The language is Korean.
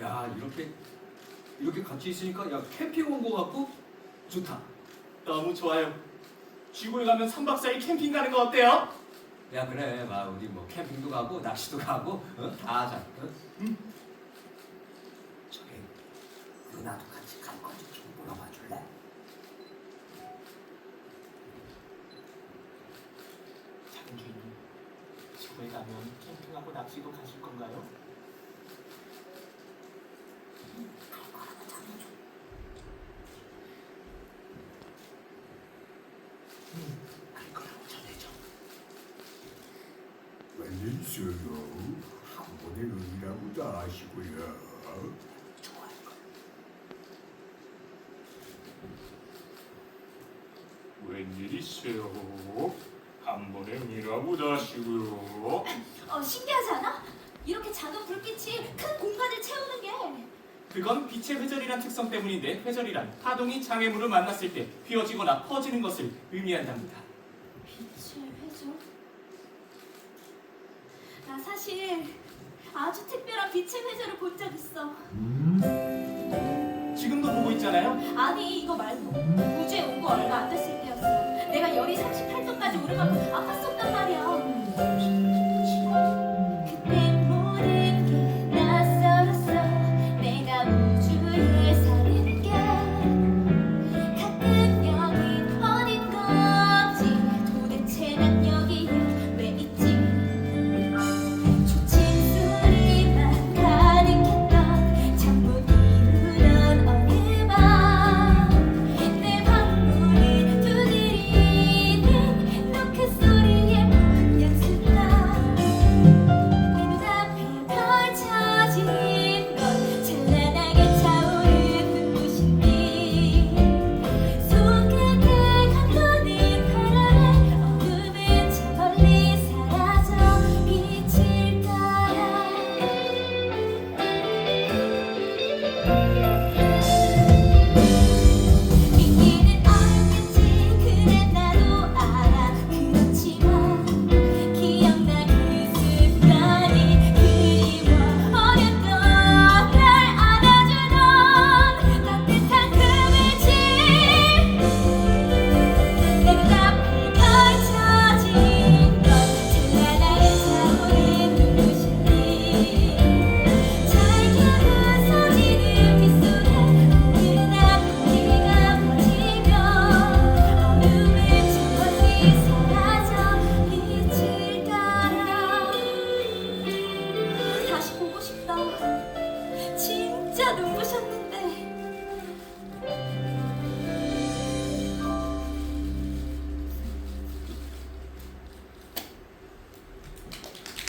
야 이렇게 이렇게 같이 있으니까 야 캠핑 온 거 같고 좋다. 너무 좋아요. 지구에 가면 3박 4일 캠핑 가는 거 어때요? 야 그래 막 우리 뭐 캠핑도 가고 낚시도 가고 어? 다 하자. 어? 응? 저기 누나도 같이 갈 건지 좀 물어봐 줄래? 작은 주인님, 지구에 가면 캠핑하고 낚시도 가실 건가요? 갈 거라고 전해줘. 한 번의 의미라고도 아시고요. 웬일이세요? 한 번에 은이라고 다시고요. 어, 신기하지 않아? 이렇게 작은 불빛이 큰 공간을 채우는 게 그건 빛의 회절이란 특성 때문인데 회절이란 파동이 장애물을 만났을 때 휘어지거나 퍼지는 것을 의미한답니다. 빛의 회전? 나 사실 아주 특별한 빛의 회전을 본적 있어. 지금도 보고 있잖아요. 아니 이거 말고